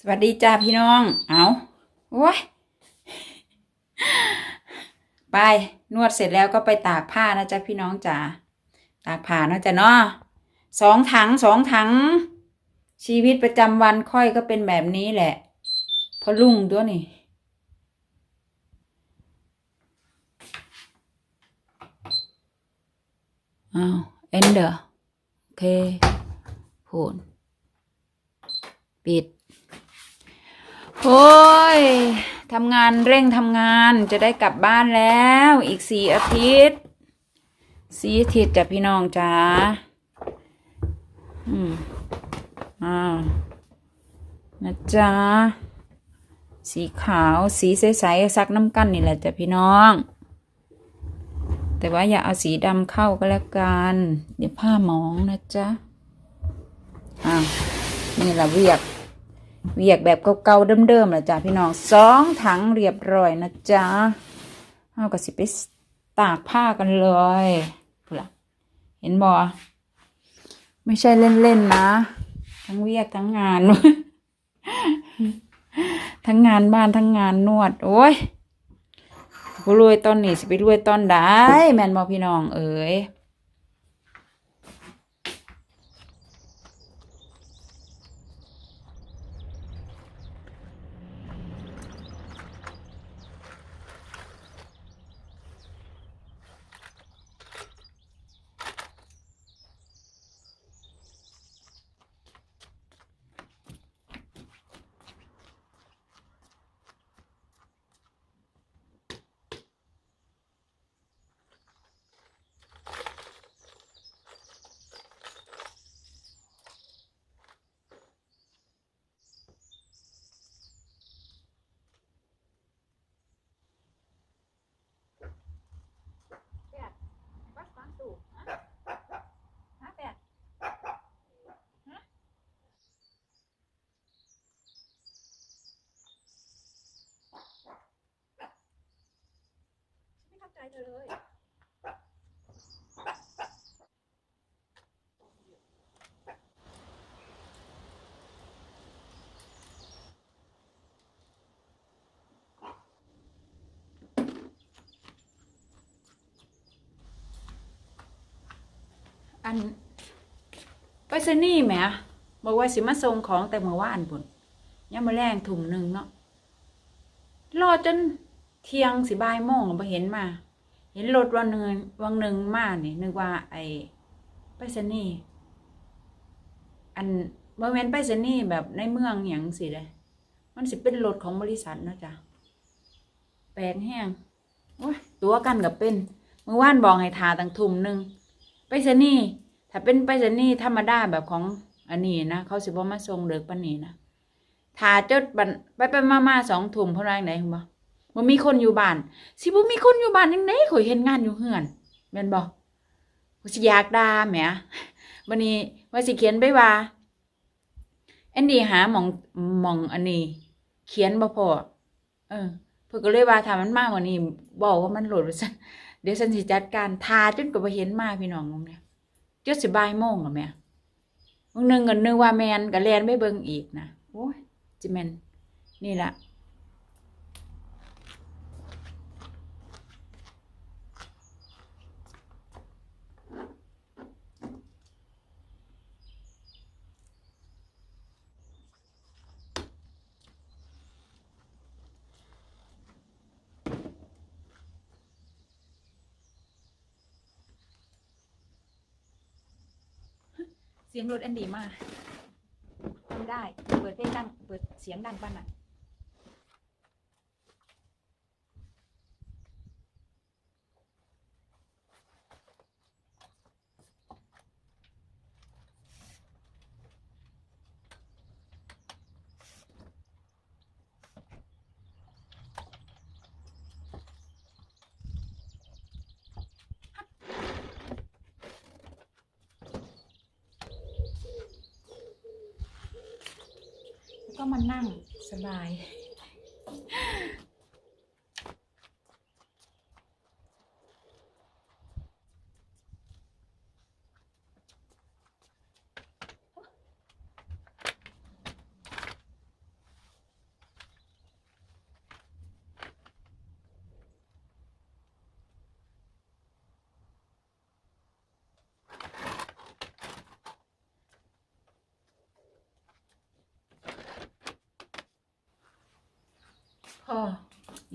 สวัสดีจ้าพี่น้อง เอาโอ้ยไปนวดเสร็จแล้วก็ไปตากผ้านะจ๊ะพี่น้องจ๋าตากผ้านะจ๊ะเนาะสองถังสองถัง ชีวิตประจำวันค่อยก็เป็นแบบนี้แหละเพราะลุงตัวนี่อ้าวเอนเดอร์โอเคพูนปิด โอ้ยทำงานเร่งทำงานจะได้กลับบ้านแล้วอีกสี่อาทิตย์สี่อาทิตย์จ้ะพี่น้องจ้าอืมอ้าวนะจ๊ะสีขาวสีใสๆซักน้ำกันนี่แหละจ้ะพี่น้อง แต่ว่าอย่าเอาสีดำเข้าก็แล้วกัน เดี๋ยวผ้าหมองนะจ๊ะอ้าวนี่ละเวียก เวียกแบบเก่าๆเดิมๆแหละจ้ะพี่น้องสองถังเรียบร้อยนะจ๊ะเอาก็สิไปตากผ้ากันเลยพูละเห็นบ่ไม่ใช่เล่นๆนะ ทั้งเวียกทั้งงานทั้งงานบ้านทั้งงานนวด โอ้ยรวยตอนนี้สิไปรวยตอนใดแมนบ่พี่น้องเอ๋ย เข้เธอเลย อันไปซนี่แหมบอกว่าสิมาส่งของแต่เมื่อวานพุ่นยังมาแรงถุ่มหนึ่งเนาะรอจนเที่ยงสิบ่ายโมงบ่เห็นมา เห็นรถวันหนึ่งวันหนึ่งมานี่นึกว่า ไอ้ไปสนี่อันบ่แมนไปสนี่แบบในเมืองหยังสิเลยมันสิเป็นรถของบริษัทนะจ้ะแปลกแห้งโอ้ยตัวกันกับเป็นเมื่อวานบอกให้ทาตั้งทุ่มหนึ่งไปสนี่ถ้าเป็นไปสนี่ธรรมดาแบบของอันนี้นะเขาสิบ่มาส่งเด็กปานนี้นะถ้าจดบันไปไปมามาสองทุ่มเพราะไรไหนคุณบ่ บ่มีคนอยู่บ้าน สิบ่มีคนอยู่บ้านยังไงข่อยเห็นงานอยู่เฮือนแม่นบ่ข่อยสิอยากด่าแหมวันนี้ว่าสิเขียนไปว่าอันนี้หาหมองหมองอันนี้ เขียนบ่พอเออเพิ่นก็เลยว่าถ้ามันมากกว่านี้บอกว่ามันโหลดว่าซั่นเดี๋ยวฉันสิจัดการทาจนก็บ่เห็นมาพี่น้องงเนี่ยจดสิบายโมงแล้วแม่มึงนึงก็นึกว่าแมนก็แลนไปเบิ่งอีกนะโอ้ยจิแมนนี่แหละ สียงรถแอนดีมากทำได้ เปิดเพลงดัง เปิดเสียงดังป่ะน่ะ ก็มานั่งสบาย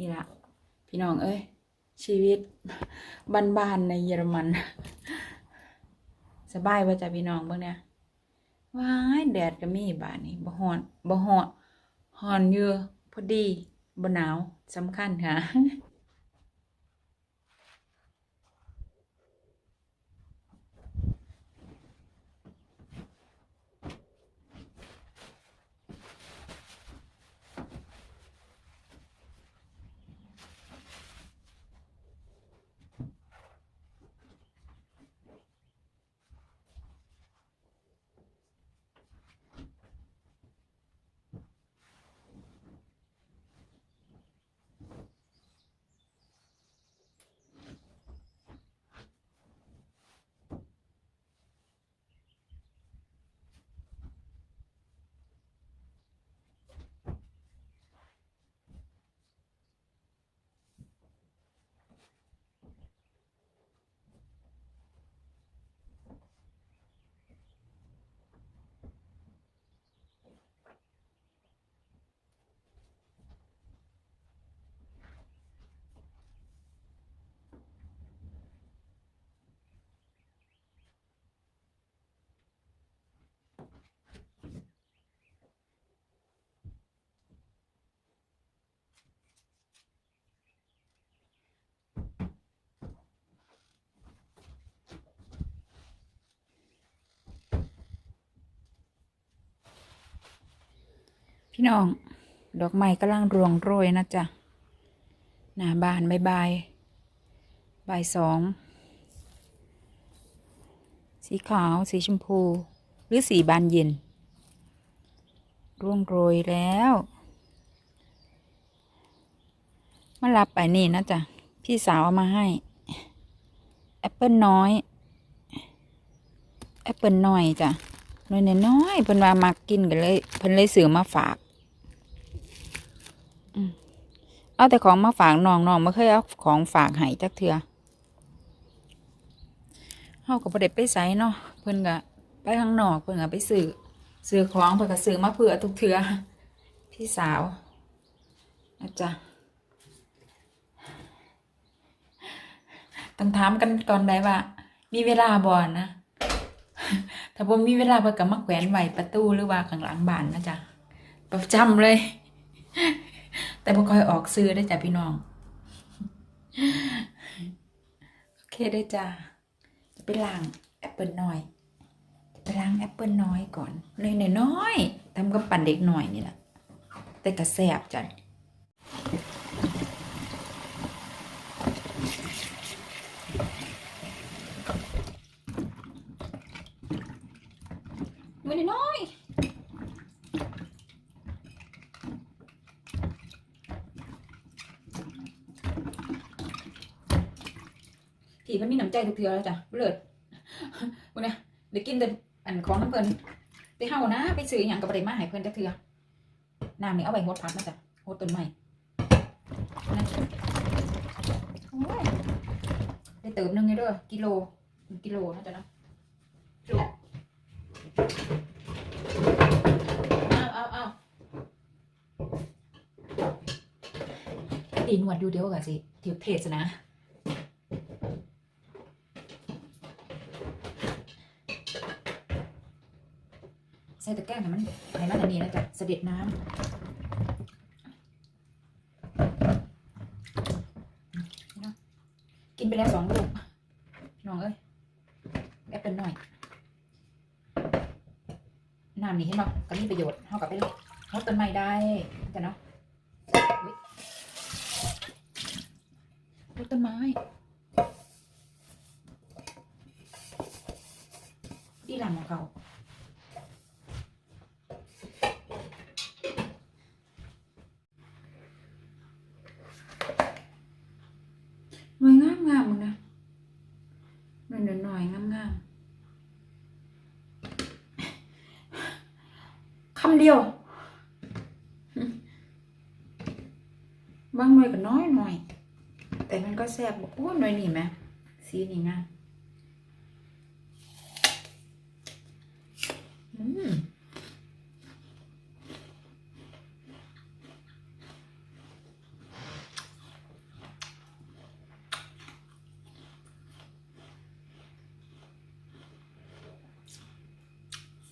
นี่ละพี่น้องเอ้ย ชีวิตบ้านๆในเยอรมัน สบายว่าจะพี่น้องบ้างเนี่ยว้ายแดดก็มีบานนี้บ่ฮอนบ่ฮอนฮอนเยอะพอดีบ่หนาวสำคัญค่ะ พี่น้อง ดอกไม้กำลังรวงโรยนะจ๊ะ หน้าบานบายบายบ่ายสอง สีขาว สีชมพู หรือสีบานเย็น ร่วงโรยแล้ว มารับไปนี่นะจ๊ะ พี่สาวเอามาให้ แอปเปิลน้อย แอปเปิลน้อยจ้ะน้อยน้อยเพิ่นว่ามักกินกันเลย เพิ่นเลยซื้อมาฝาก อืม เอาแต่ของมาฝากน้องน้องไม่เคยเอาของฝากให้จักเทือเฮาก็บ่ได้ไปไสเนาะเพิ่นก็ไปข้างนอกเพิ่นก็ไปซื้อซื้อของเพิ่นก็ซื้อมาเผื่อทุกเทื่อพี่สาวนะจ๊ะต้องถามกันก่อนได้ว่า มีเวลาบ่อนะถ้าผมมีเวลาเพิ่นก็มาแขวนไว้ประตูหรือว่าข้างหลังบ้านนะจ๊ะประจำเลย แต่บ่ค่อยออกซื้อได้จ้ะพี่น้อง โอเคได้จ้ะจะไปล้างแอปเปิลน้อยจะไปล้างแอปเปิลน้อยก่อนเลยน้อยๆทำกับปั่นเด็กหน่อยนี่แหละแต่กระแสบจ้ะมือน้อย ผีมันมีน้ำใจทุกเทือแล้วจ้ะเลิศวันนี้เดี๋ยวกินแต่อันของน้ำเพิ่นไปเฮานะ ไปซื้ออย่างกับประเดมาให้เพิ่นจักเทือน้ำนี่เอาไปหดพักนะจ๊ะหดต้นไม้นะได้เติมหนึงไงเด้อกิโลกิโลนะจ๊ะเนาะจุเอาเอาตีนวดดูเดียวกันสิเทียบเพจนะ ใส่ตะแกรงให้มันให้มันอันนี้นะจ๊ะเสด็จน้ำกินไปแล้วสองลูกน้องเอ้ยแอปเปิลหน่อยน้ำนี่เห็นป่ะก็มีประโยชน์เท่ากับไปเลยลดต้นไม้ได้จ้ะเนาะลดต้นไม้ดีหลังของเขา không điều băng nuôi ก็น้อยหน่อย แต่มันก็แซ่บโอ้หน่อยนี่ไหมสีนี่งามอืม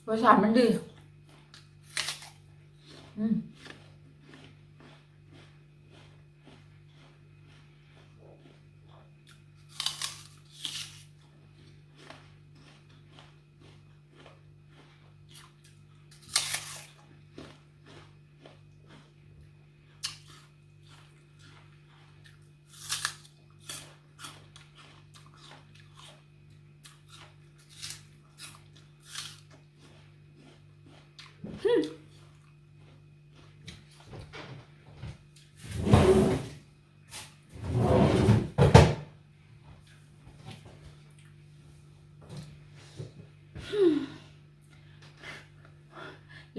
รสชาติมันดี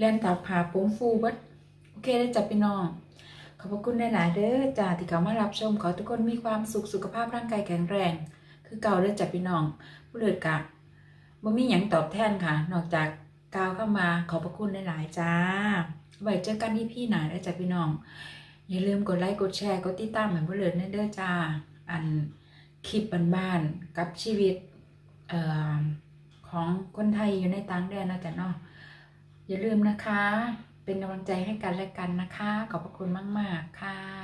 เล่นตากผาปุ้งฟูเบัดโอเคได้จับพี่น้อง ขอบพระคุณหลายๆเด้อจ้าที่เข้ามารับชม ขอทุกคนมีความสุขสุขภาพร่างกายแข็งแรง คือเก่าเด้จับพี่น้อง ผู้เลิศกะบ่มีหยังตอบแทนค่ะ นอกจากกาวเข้ามาขอบพระคุณหลายๆจ้าไว้เจอกันที่พี่หนาได้จ้ะพี่น้อง อย่าลืมกดไลค์กดแชร์กดติดตามเหมือนผู้เลิศเด้อจ้าอันคลิปบ้านๆกับชีวิตของคนไทยอยู่ในต่างแดนนะจ๊ะเนาะ อย่าลืมนะคะ เป็นกำลังใจให้กันและกันนะคะ ขอบพระคุณมาก ๆ ค่ะ